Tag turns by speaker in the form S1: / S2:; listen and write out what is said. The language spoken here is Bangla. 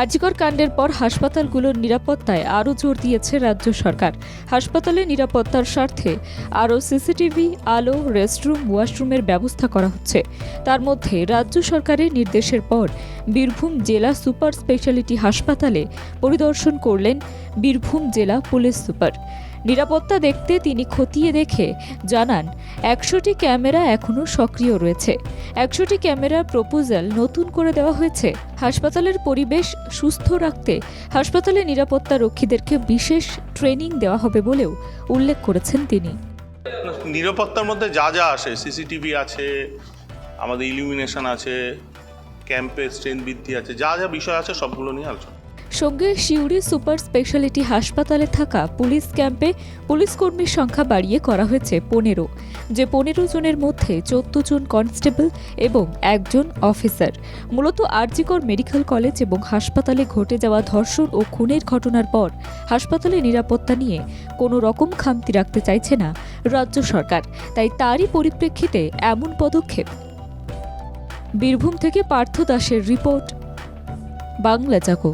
S1: আরজিকর কাণ্ডের পর হাসপাতালগুলোর নিরাপত্তায় আরও জোর দিয়েছে রাজ্য সরকার। হাসপাতালে নিরাপত্তার স্বার্থে আরও সিসিটিভি, আলো, রেস্টরুম, ওয়াশরুমের ব্যবস্থা করা হচ্ছে। তার মধ্যে রাজ্য সরকারের নির্দেশের পর বীরভূম জেলা সুপার স্পেশালিটি হাসপাতালে পরিদর্শন করলেন বীরভূম জেলা পুলিশ সুপার। নিরাপত্তা দেখতে তিনি খতিয়ে দেখে জানান, একশোটি ক্যামেরা এখনও সক্রিয় রয়েছে। একশোটি ক্যামেরার প্রপোজাল নতুন করে দেওয়া হয়েছে। হাসপাতালের পরিবেশ সুস্থ রাখতে হাসপাতালে নিরাপত্তা রক্ষীদেরকে বিশেষ ট্রেনিং দেওয়া হবে বলেও উল্লেখ করেছেন তিনি।
S2: নিরাপত্তার মধ্যে যা যা আসে, সিসিটিভি আছে, আমাদের ইলুমিনেশন আছে ক্যাম্পে স্ট্রেন্থ বৃদ্ধি আছে, যা যা বিষয় আছে সবগুলো নিয়ে আলোচনা।
S1: সঙ্গে সিউড়ি সুপার স্পেশালিটি হাসপাতালে থাকা পুলিশ ক্যাম্পে পুলিশ কর্মীর সংখ্যা বাড়িয়ে করা হয়েছে পনেরো, যে পনেরো জনের মধ্যে চোদ্দ জন কনস্টেবল এবং একজন অফিসার। মূলত আরজিকর মেডিকেল কলেজ এবং হাসপাতালে ঘটে যাওয়া ধর্ষণ ও খুনের ঘটনার পর হাসপাতালে নিরাপত্তা নিয়ে কোনো রকম খামতি রাখতে চাইছে না রাজ্য সরকার, তাই তারই পরিপ্রেক্ষিতে এমন পদক্ষেপ। বীরভূম থেকে পার্থ দাসের রিপোর্ট, বাংলা জাগো।